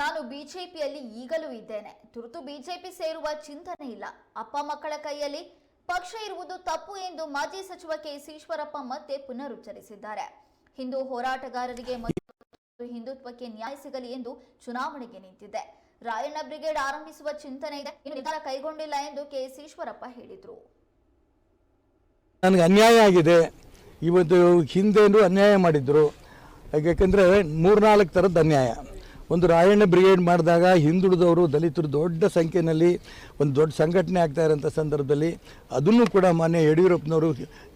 ನಾನು ಬಿಜೆಪಿಯಲ್ಲಿ ಈಗಲೂ ಇದ್ದೇನೆ. ತುರ್ತು ಬಿಜೆಪಿ ಸೇರುವ ಚಿಂತನೆ ಇಲ್ಲ. ಅಪ್ಪ ಮಕ್ಕಳ ಕೈಯಲ್ಲಿ ಪಕ್ಷ ಇರುವುದು ತಪ್ಪು ಎಂದು ಮಾಜಿ ಸಚಿವ ಕೆಎಸ್ ಈಶ್ವರಪ್ಪ ಮತ್ತೆ ಪುನರುಚ್ಚರಿಸಿದ್ದಾರೆ. ಹಿಂದೂ ಹೋರಾಟಗಾರರಿಗೆ ಮತ್ತು ಹಿಂದುತ್ವಕ್ಕೆ ನ್ಯಾಯ ಸಿಗಲಿ ಎಂದು ಚುನಾವಣೆಗೆ ನಿಂತಿದೆ. ರಾಯಣ್ಣ ಬ್ರಿಗೇಡ್ ಆರಂಭಿಸುವ ಚಿಂತನೆ ಇದೆ. ನಿರ್ಧಾರ ಕೈಗೊಂಡಿಲ್ಲ ಎಂದು ಕೆಎಸ್ ಈಶ್ವರಪ್ಪ ಹೇಳಿದರು. ನನಗೆ ಅನ್ಯಾಯ ಆಗಿದೆ. ಇವತ್ತು ಹಿಂದೆಂದು ಅನ್ಯಾಯ ಮಾಡಿದ್ರು. ಯಾಕೆಂದರೆ ಮೂರ್ನಾಲ್ಕು ಥರದ ಅನ್ಯಾಯ. ಒಂದು ರಾಯಣ್ಣ ಬ್ರಿಗೇಡ್ ಮಾಡಿದಾಗ ಹಿಂದುಳಿದವರು ದಲಿತರು ದೊಡ್ಡ ಸಂಖ್ಯೆಯಲ್ಲಿ ಒಂದು ದೊಡ್ಡ ಸಂಘಟನೆ ಆಗ್ತಾ ಇರೋಂಥ ಸಂದರ್ಭದಲ್ಲಿ ಅದನ್ನು ಕೂಡ ಮಾನ್ಯ ಯಡಿಯೂರಪ್ಪನವರು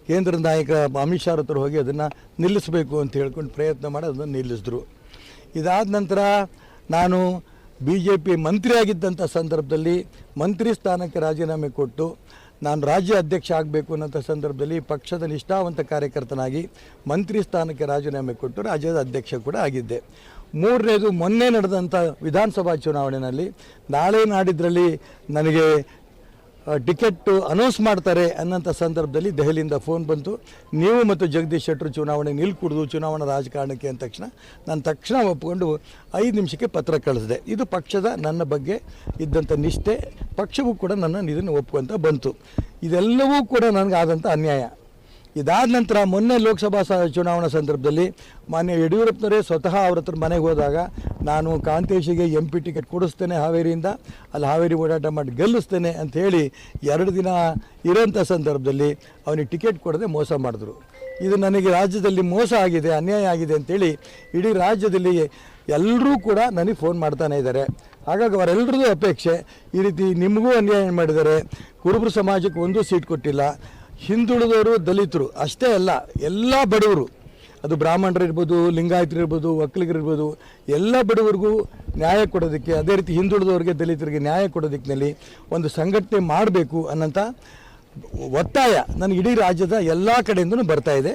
ಕೇಂದ್ರ ನಾಯಕ ಅಮಿತ್ ಶಾ ಹತ್ರ ಹೋಗಿ ಅದನ್ನು ನಿಲ್ಲಿಸಬೇಕು ಅಂತ ಹೇಳ್ಕೊಂಡು ಪ್ರಯತ್ನ ಮಾಡಿ ಅದನ್ನು ನಿಲ್ಲಿಸಿದ್ರು. ಇದಾದ ನಂತರ ನಾನು ಬಿ ಜೆ ಪಿ ಮಂತ್ರಿ ಆಗಿದ್ದಂಥ ಸಂದರ್ಭದಲ್ಲಿ ಮಂತ್ರಿ ಸ್ಥಾನಕ್ಕೆ ರಾಜೀನಾಮೆ ಕೊಟ್ಟು ನಾನು ರಾಜ್ಯ ಅಧ್ಯಕ್ಷ ಆಗಬೇಕು ಅನ್ನೋಂಥ ಸಂದರ್ಭದಲ್ಲಿ ಪಕ್ಷದ ನಿಷ್ಠಾವಂತ ಕಾರ್ಯಕರ್ತನಾಗಿ ಮಂತ್ರಿ ಸ್ಥಾನಕ್ಕೆ ರಾಜೀನಾಮೆ ಕೊಟ್ಟು ರಾಜ್ಯದ ಅಧ್ಯಕ್ಷ ಕೂಡ ಆಗಿದ್ದೆ. ಮೂರನೇದು ಮೊನ್ನೆ ನಡೆದಂಥ ವಿಧಾನಸಭಾ ಚುನಾವಣೆಯಲ್ಲಿ ನಾಳೆ ನಾಡಿದ್ರಲ್ಲಿ ನನಗೆ ಟಿಕೆಟ್ ಅನೌನ್ಸ್ ಮಾಡ್ತಾರೆ ಅನ್ನೋಂಥ ಸಂದರ್ಭದಲ್ಲಿ ದೆಹಲಿಯಿಂದ ಫೋನ್ ಬಂತು. ನೀವು ಮತ್ತು ಜಗದೀಶ್ ಶೆಟ್ಟರು ಚುನಾವಣೆ ನಿಲ್ಕೂಡ್ದು ಚುನಾವಣಾ ರಾಜಕಾರಣಕ್ಕೆ ಅಂದ ತಕ್ಷಣ ನಾನು ತಕ್ಷಣ ಒಪ್ಪಿಕೊಂಡು ಐದು ನಿಮಿಷಕ್ಕೆ ಪತ್ರ ಕಳಿಸಿದೆ. ಇದು ಪಕ್ಷದ ನನ್ನ ಬಗ್ಗೆ ಇದ್ದಂಥ ನಿಷ್ಠೆ, ಪಕ್ಷವೂ ಕೂಡ ನನ್ನ ಇದನ್ನು ಒಪ್ಪುವಂತ ಬಂತು. ಇದೆಲ್ಲವೂ ಕೂಡ ನನಗಾದಂಥ ಅನ್ಯಾಯ. ಇದಾದ ನಂತರ ಮೊನ್ನೆ ಲೋಕಸಭಾ ಚುನಾವಣಾ ಸಂದರ್ಭದಲ್ಲಿ ಮಾನ್ಯ ಯಡಿಯೂರಪ್ಪನವರೇ ಸ್ವತಃ ಅವ್ರ ಹತ್ರ ಮನೆಗೆ ಹೋದಾಗ ನಾನು ಕಾಂತೇಶಿಗೆ ಎಂ ಪಿ ಟಿಕೆಟ್ ಕೊಡಿಸ್ತೇನೆ ಹಾವೇರಿಯಿಂದ, ಅಲ್ಲಿ ಹಾವೇರಿ ಓಡಾಟ ಮಾಡಿ ಗೆಲ್ಲಿಸ್ತೇನೆ ಅಂತ ಹೇಳಿ ಎರಡು ದಿನ ಇರೋಂಥ ಸಂದರ್ಭದಲ್ಲಿ ಅವನಿಗೆ ಟಿಕೆಟ್ ಕೊಡದೆ ಮೋಸ ಮಾಡಿದ್ರು. ಇದು ನನಗೆ ರಾಜ್ಯದಲ್ಲಿ ಮೋಸ ಆಗಿದೆ, ಅನ್ಯಾಯ ಆಗಿದೆ ಅಂತೇಳಿ ಇಡೀ ರಾಜ್ಯದಲ್ಲಿ ಎಲ್ಲರೂ ಕೂಡ ನನಗೆ ಫೋನ್ ಮಾಡ್ತಾನೆ ಇದ್ದಾರೆ. ಹಾಗಾಗಿ ಅವರೆಲ್ಲರದ್ದು ಅಪೇಕ್ಷೆ, ಈ ರೀತಿ ನಿಮಗೂ ಅನ್ಯಾಯ ಮಾಡಿದ್ದಾರೆ, ಕುರುಬರು ಸಮಾಜಕ್ಕೆ ಒಂದು ಸೀಟ್ ಕೊಟ್ಟಿಲ್ಲ ಹಿಂದುಳಿದವರು ದಲಿತರು ಅಷ್ಟೇ ಅಲ್ಲ, ಎಲ್ಲ ಬಡವರು, ಅದು ಬ್ರಾಹ್ಮಣರು ಇರ್ಬೋದು, ಲಿಂಗಾಯತರು ಇರ್ಬೋದು ಒಕ್ಕಲಿಗರಿರ್ಬೋದು ಎಲ್ಲ ಬಡವರಿಗೂ ನ್ಯಾಯ ಕೊಡೋದಕ್ಕೆ, ಅದೇ ರೀತಿ ಹಿಂದುಳಿದವರಿಗೆ, ದಲಿತರಿಗೆ ನ್ಯಾಯ ಕೊಡೋದಕ್ಕಿನಲ್ಲಿ ಒಂದು ಸಂಘಟನೆ ಮಾಡಬೇಕು ಅನ್ನೋಂಥ ಒತ್ತಾಯ ನನ್ನ ಇಡೀ ರಾಜ್ಯದ ಎಲ್ಲ ಕಡೆಯಿಂದಲೂ ಬರ್ತಾ ಇದೆ.